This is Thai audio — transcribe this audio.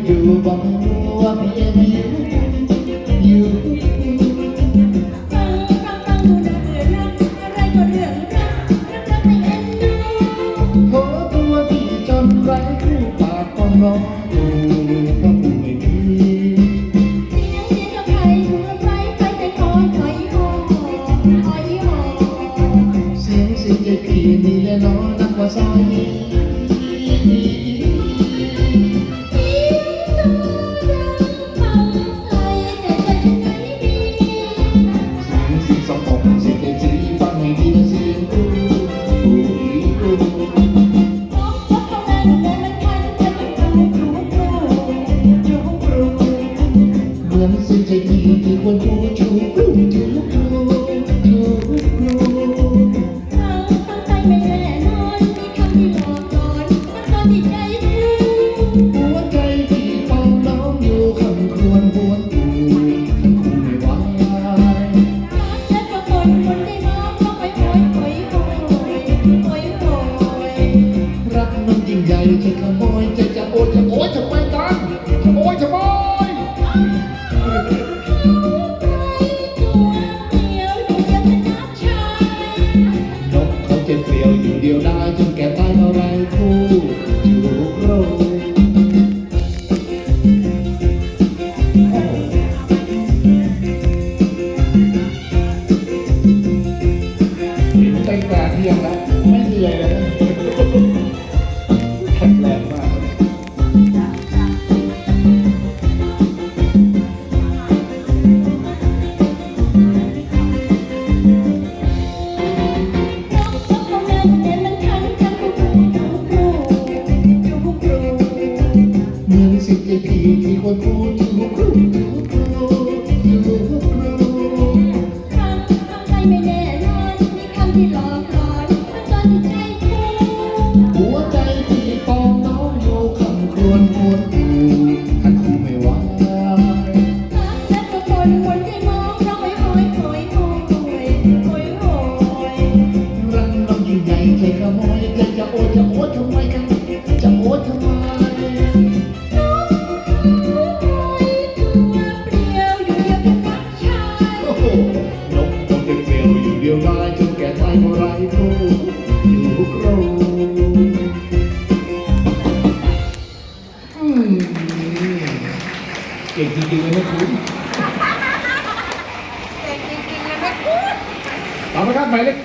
นักอยู่บอกว่าพี่เอ็มอยู่ฟังฟังฟังดูน่าเบื่อรักอะไรก็เรื่องรักรักรักไม่เอ็นดูโผตัวที่จนไร้คู่ปากต้องร้อง เหมือนเสียงใจพี่ที่ควรพูดชูกูชูกูชู จะขโมยจะจะโอยจะโอยจะไปกันจะโอยจะโวเดียวอยู่เจะนับชายนกเขาจะเปลี่ยวอยู่เดียวได้จนแก่ตายเท่าไรคู่อยู่โรยตั้งแต่เที่ยงแล้วไม่เหนื่อยเลย มือนพูดถึงที่พี่ที่ควรพูดครูครูครูครูครูครูครูครูฟังฟังใจไม่แน่นอน นกคงจะเปลี่ยวอยู่เดียวได้จนแก่ตายเมื่อไรคู่อยู่โกรงอืมเก่งจริงๆเลยนะคุณเก่งจริงๆเลยแม่คุณต่อไปครับหมายเลข